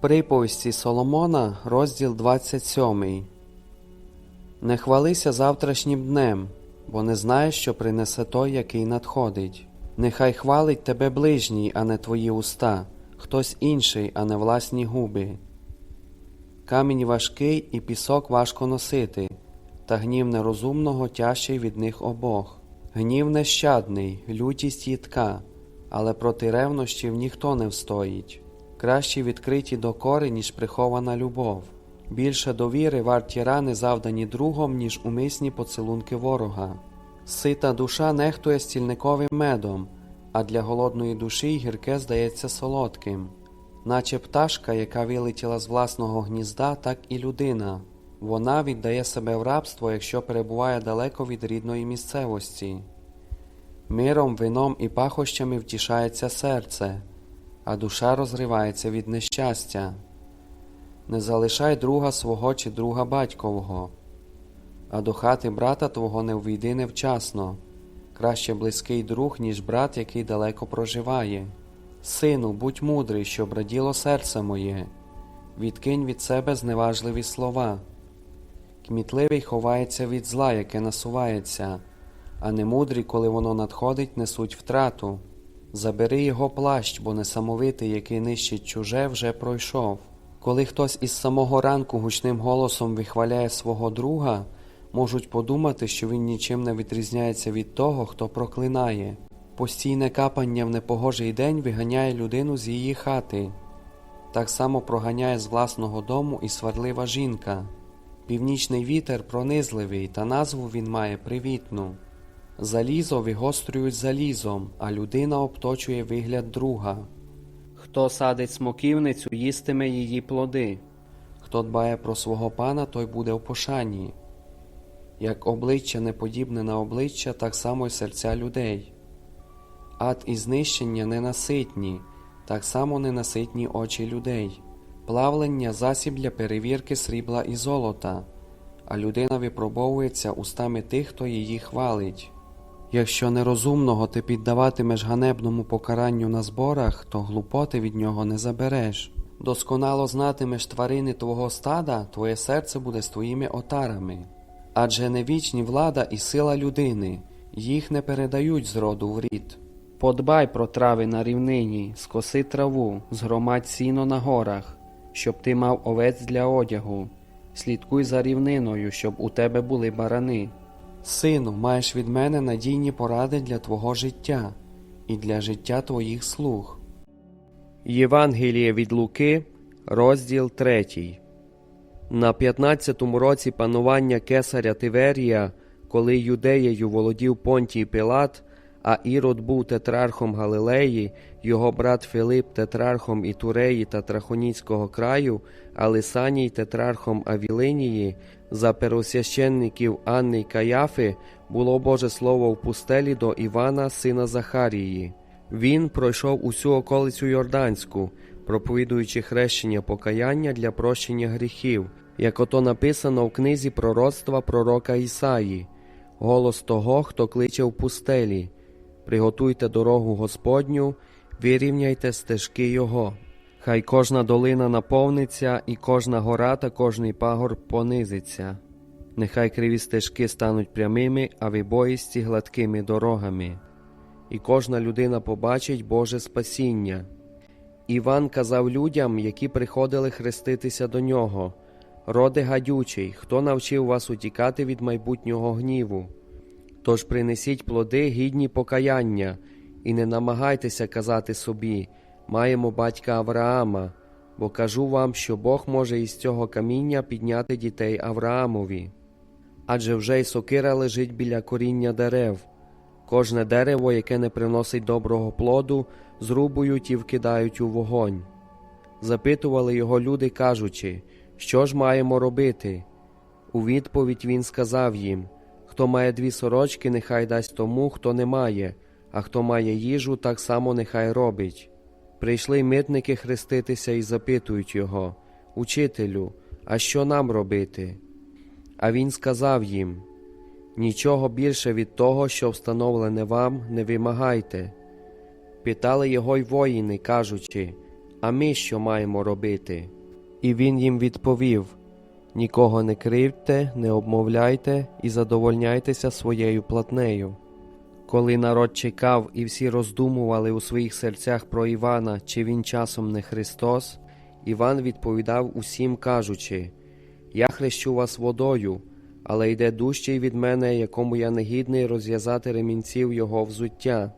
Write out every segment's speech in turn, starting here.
Приповісті Соломона, розділ 27. Не хвалися завтрашнім днем, бо не знаєш, що принесе той, який надходить. Нехай хвалить тебе ближній, а не твої уста, хтось інший, а не власні губи. Камінь важкий і пісок важко носити, та гнів нерозумного тяжчий від них обох. Гнів нещадний, лютість їдка, але проти ревнощів ніхто не встоїть. Кращі відкриті докори, ніж прихована любов. Більше довіри варті рани, завдані другом, ніж умисні поцілунки ворога. Сита душа нехтує стільниковим медом, а для голодної душі гірке здається солодким. Наче пташка, яка вилетіла з власного гнізда, так і людина. Вона віддає себе в рабство, якщо перебуває далеко від рідної місцевості. Миром, вином і пахощами втішається серце, а душа розривається від нещастя. Не залишай друга свого чи друга батькового, а до хати брата твого не ввійди невчасно. Краще близький друг, ніж брат, який далеко проживає. Сину, будь мудрий, щоб раділо серце моє, відкинь від себе зневажливі слова. Кмітливий ховається від зла, яке насувається, а немудрі, коли воно надходить, несуть втрату. Забери його плащ, бо несамовитий, який нищить чуже, вже пройшов. Коли хтось із самого ранку гучним голосом вихваляє свого друга, можуть подумати, що він нічим не відрізняється від того, хто проклинає. Постійне капання в непогожий день виганяє людину з її хати. Так само проганяє з власного дому і сварлива жінка. Північний вітер пронизливий, та назву він має привітну. Залізо вигострюють залізом, а людина обточує вигляд друга. Хто садить смоківницю, їстиме її плоди. Хто дбає про свого пана, той буде в пошані. Як обличчя не подібне на обличчя, так само й серця людей. Ад і знищення ненаситні, так само ненаситні очі людей. Плавлення засіб для перевірки срібла і золота, а людина випробовується устами тих, хто її хвалить. Якщо нерозумного ти піддаватимеш ганебному покаранню на зборах, то глупоти від нього не забереш. Досконало знатимеш тварини твого стада, твоє серце буде з твоїми отарами. Адже не вічні влада і сила людини, їх не передають з роду в рід. Подбай про трави на рівнині, скоси траву, згромадь сіно на горах, щоб ти мав овець для одягу. Слідкуй за рівниною, щоб у тебе були барани. Сину, маєш від мене надійні поради для твого життя і для життя твоїх слуг. Євангеліє від Луки, розділ 3. На 15-му році панування кесаря Тиверія, коли юдеєю володів Понтій Пилат, а Ірод був тетрархом Галилеї, його брат Филип тетрархом Ітуреї та Трахоніцького краю, а Лисаній тетрархом Авілинії, за первосвященників Анни й Каяфи було Боже Слово в пустелі до Івана, сина Захарії. Він пройшов усю околицю Йорданську, проповідуючи хрещення покаяння для прощення гріхів, як ото написано в книзі пророцтва пророка Ісаї, голос того, хто кличе в пустелі. Приготуйте дорогу Господню, вирівняйте стежки Його. Хай кожна долина наповниться, і кожна гора та кожний пагор понизиться. Нехай криві стежки стануть прямими, а вибоїсті гладкими дорогами. І кожна людина побачить Боже спасіння. Іван казав людям, які приходили хреститися до нього: Роде гадючий, хто навчив вас утікати від майбутнього гніву? Тож принесіть плоди гідні покаяння, і не намагайтеся казати собі маємо батька Авраама, бо кажу вам, що Бог може із цього каміння підняти дітей Авраамові. Адже вже й сокира лежить біля коріння дерев. Кожне дерево, яке не приносить доброго плоду, зрубують і вкидають у вогонь. Запитували його люди, кажучи, що ж маємо робити? У відповідь він сказав їм Хто має дві сорочки, нехай дасть тому, хто не має, а хто має їжу, так само нехай робить. Прийшли митники хреститися і запитують його, Учителю, а що нам робити? А він сказав їм Нічого більше від того, що встановлене вам, не вимагайте. Питали його й воїни, кажучи а ми що маємо робити? І він їм відповів: Нікого не кривдьте, не обмовляйте і задовольняйтеся своєю платнею. Коли народ чекав і всі роздумували у своїх серцях про Івана, чи він часом не Христос, Іван відповідав усім, кажучи: Я хрещу вас водою, але йде дужчий від мене, якому я негідний розв'язати ремінців його взуття.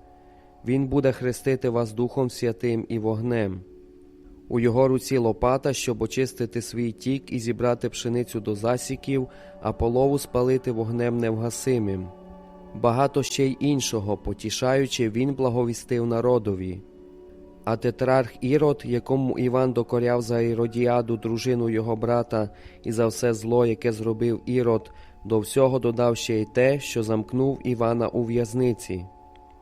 Він буде хрестити вас Духом Святим і вогнем. У його руці лопата, щоб очистити свій тік і зібрати пшеницю до засіків, а полову спалити вогнем невгасимим. Багато ще й іншого, потішаючи, він благовістив народові. А тетрарх Ірод, якому Іван докоряв за Іродіаду, дружину його брата, і за все зло, яке зробив Ірод, до всього додав ще й те, що замкнув Івана у в'язниці.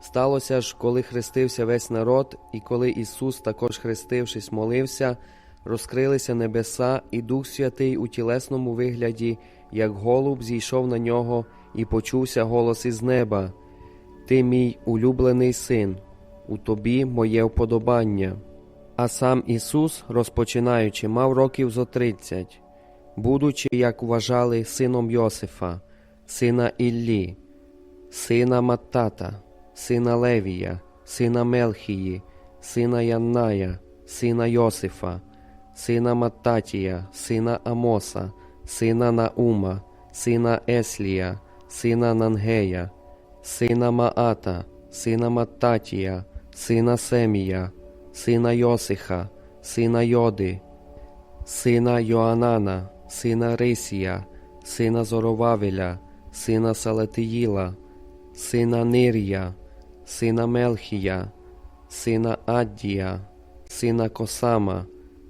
Сталося ж, коли хрестився весь народ, і коли Ісус, також хрестившись, молився, розкрилися небеса, і Дух Святий у тілесному вигляді, як голуб, зійшов на нього, і почувся голос із неба: Ти мій улюблений син, у тобі моє вподобання. А сам Ісус, розпочинаючи, мав років зо тридцять, будучи, як вважали, сином Йосифа, сина Іллі, сина Маттата, сина Левія, сина Мелхії, сина Янная, сина Йосифа, сина Маттатія, сина Амоса, сина Наума, сина Еслія, сина Нангея, сина Маата, сина Маттатія, сина Семія, сина Йосиха, сина Йоди, сина Йоанана, сина Рисія, сина Зоровавеля, сина Салатиїла, сина Нирія, сина Мелхія, сина Аддія, сина Косама,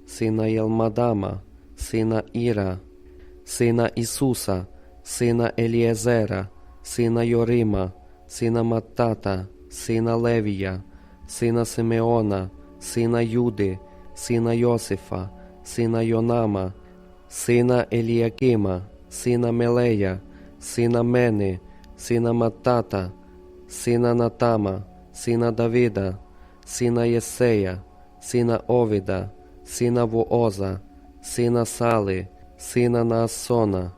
сина Єлмадама, сина Іра, сина Ісуса, сина Елієзера, сина Йорима, сина Маттата, сина Левія, сина Симеона, сина Юди, сина Йосифа, сина Йонама, сина Еліякима, сина Мелея, сина Мени, сина Маттата, сина Натама, сина Давида, сина Єсея, сина Овіда, сина Вооза, сина Сали, сина Наасона,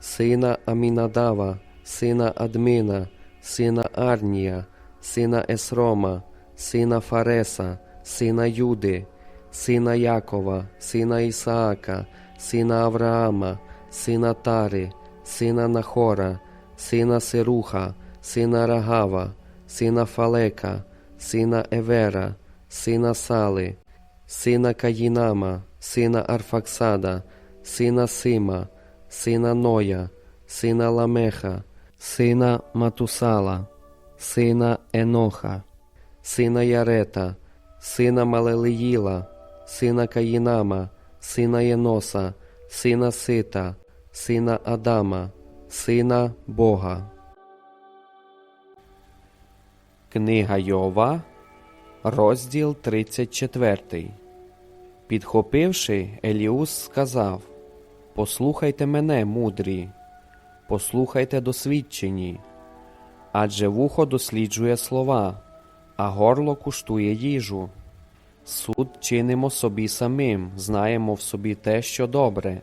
сина Амінадава, сина Админа, сина Арнія, сина Есрома, сина Фареса, сина Юди, сина Якова, сина Ісаака, сина Авраама, сина Тари, сина Нахора, сина Серуха, сина Рагава, сина Фалека, сина Евера, сина Сали, сина Каїнама, сина Арфаксада, сина Сима, сина Ноя, сина Ламеха, сина Матусала, сина Еноха, сина Ярета, сина Малелиїла, сина Каїнама, сина Єноса, сина Сита, сина Адама, сина Бога. Книга Йова, розділ 34. Підхопивши, Еліус сказав: Послухайте мене, мудрі, послухайте досвідчені, адже вухо досліджує слова, а горло куштує їжу. Суд чинимо собі самим, знаємо в собі те, що добре.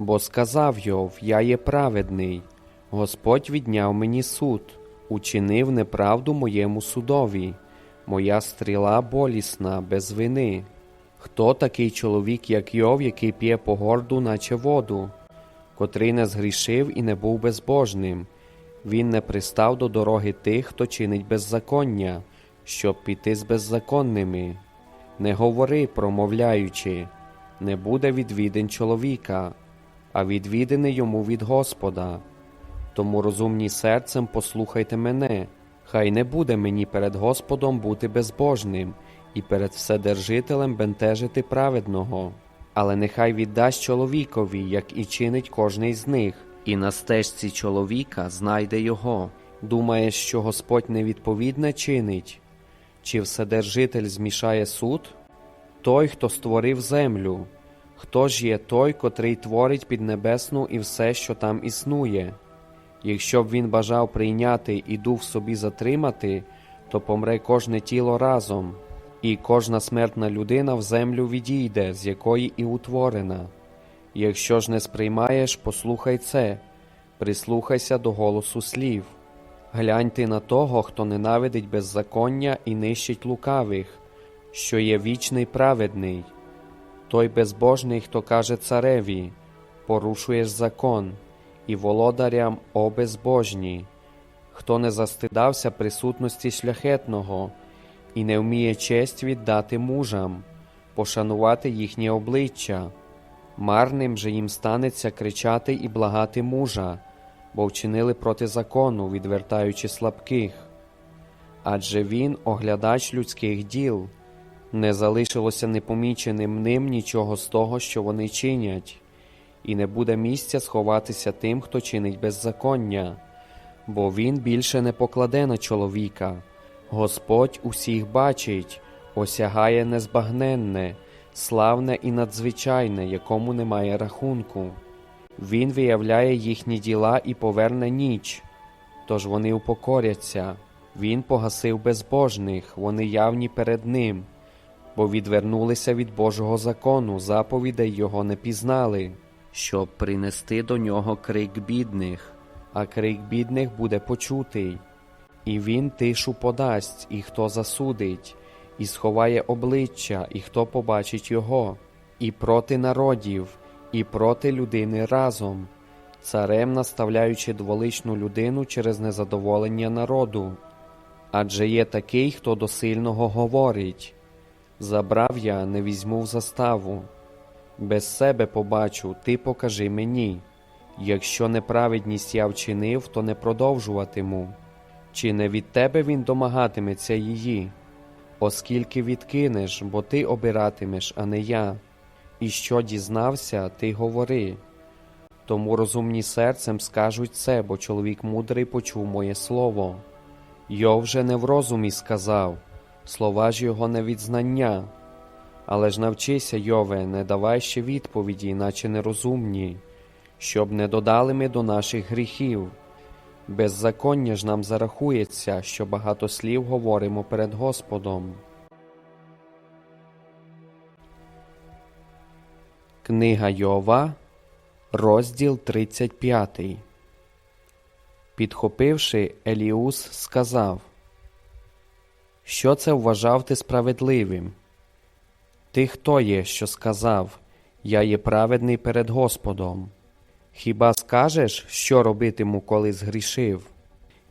Бо сказав Йов, я є праведний, Господь відняв мені суд, учинив неправду моєму судові, моя стріла болісна, без вини. Хто такий чоловік, як Йов, який п'є по горду, наче воду, котрий не згрішив і не був безбожним, він не пристав до дороги тих, хто чинить беззаконня, щоб піти з беззаконними. Не говори, промовляючи, не буде відвідин чоловіка, а відвідини йому від Господа. Тому розумні серцем послухайте мене, хай не буде мені перед Господом бути безбожним і перед Вседержителем бентежити праведного, але нехай віддасть чоловікові, як і чинить кожний з них, і на стежці чоловіка знайде його. Думає, що Господь невідповідне чинить, чи Вседержитель змішає суд? Той, хто створив землю, хто ж є той, котрий творить піднебесну і все, що там існує? Якщо б він бажав прийняти і дух собі затримати, то помре кожне тіло разом. і кожна смертна людина в землю відійде, з якої і утворена. Якщо ж не сприймаєш, послухай це, прислухайся до голосу слів. Глянь ти на того, хто ненавидить беззаконня і нищить лукавих, що є вічний праведний. Той безбожний, хто каже цареві, порушуєш закон, і володарям о безбожні, хто не застидався присутності шляхетного і не вміє честь віддати мужам, пошанувати їхнє обличчя. Марним же їм станеться кричати і благати мужа, бо вчинили проти закону, відвертаючи слабких. Адже він оглядач людських діл, не залишилося непоміченим ним нічого з того, що вони чинять, і не буде місця сховатися тим, хто чинить беззаконня, бо він більше не покладе на чоловіка. Господь усіх бачить, осягає незбагненне, славне і надзвичайне, якому немає рахунку. Він виявляє їхні діла і поверне ніч, тож вони упокоряться. Він погасив безбожних, вони явні перед ним, бо відвернулися від Божого закону, заповідей його не пізнали, щоб принести до нього крик бідних, а крик бідних буде почутий. І він тишу подасть, і хто засудить, і сховає обличчя, і хто побачить його, і проти народів, і проти людини разом, царем наставляючи дволичну людину через незадоволення народу. Адже є такий, хто до сильного говорить Забрав я, не візьму в заставу. Без себе побачу, ти покажи мені. Якщо неправедність я вчинив, то не продовжуватиму. Чи не від тебе він домагатиметься її? Оскільки відкинеш, бо ти обиратимеш, а не я. І що дізнався, ти говори. Тому розумні серцем скажуть це, бо чоловік мудрий почув моє слово. Йов вже не в розумі сказав, слова ж його не від знання. Але ж навчися, Йове, не давай ще відповіді, наче нерозумні, щоб не додали ми до наших гріхів. Беззаконня ж нам зарахується, що багато слів говоримо перед Господом. Книга Йова, розділ 35. Підхопивши, Еліус сказав, Що це вважав ти справедливим? Ти хто є, що сказав, Я є праведний перед Господом? Хіба скажеш, що робитиму, коли згрішив?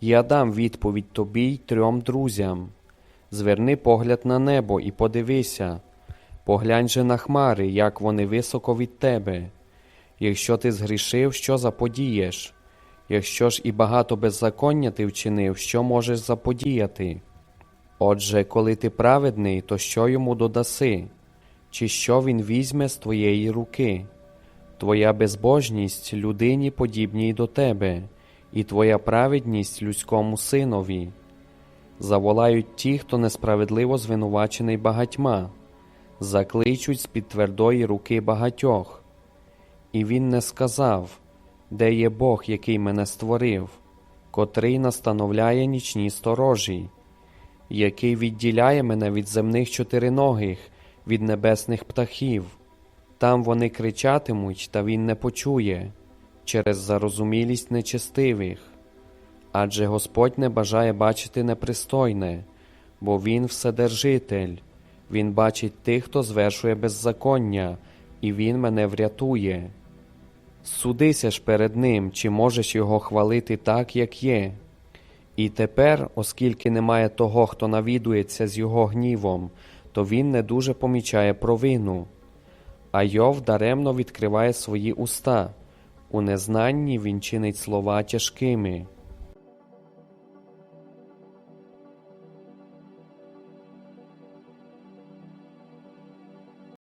Я дам відповідь тобі й трьом друзям. Зверни погляд на небо і подивися, поглянь же на хмари, як вони високо від тебе. Якщо ти згрішив, що заподієш? Якщо ж і багато беззаконня ти вчинив, що можеш заподіяти? Отже, коли ти праведний, то що йому додаси? Чи що він візьме з твоєї руки? Твоя безбожність людині подібній до тебе, і твоя праведність людському синові. Заволають ті, хто несправедливо звинувачений багатьма, закличуть з-під твердої руки багатьох. І він не сказав, де є Бог, який мене створив, котрий настановляє нічні сторожі, який відділяє мене від земних чотириногих, від небесних птахів. Там вони кричатимуть, та він не почує через зарозумілість нечестивих. Адже Господь не бажає бачити непристойне, бо Він Вседержитель, Він бачить тих, хто звершує беззаконня, і Він мене врятує. Судися ж перед Ним, чи можеш його хвалити так, як є. І тепер, оскільки немає того, хто навідується з його гнівом, то він не дуже помічає провину. А Йов даремно відкриває свої уста, у незнанні він чинить слова тяжкими.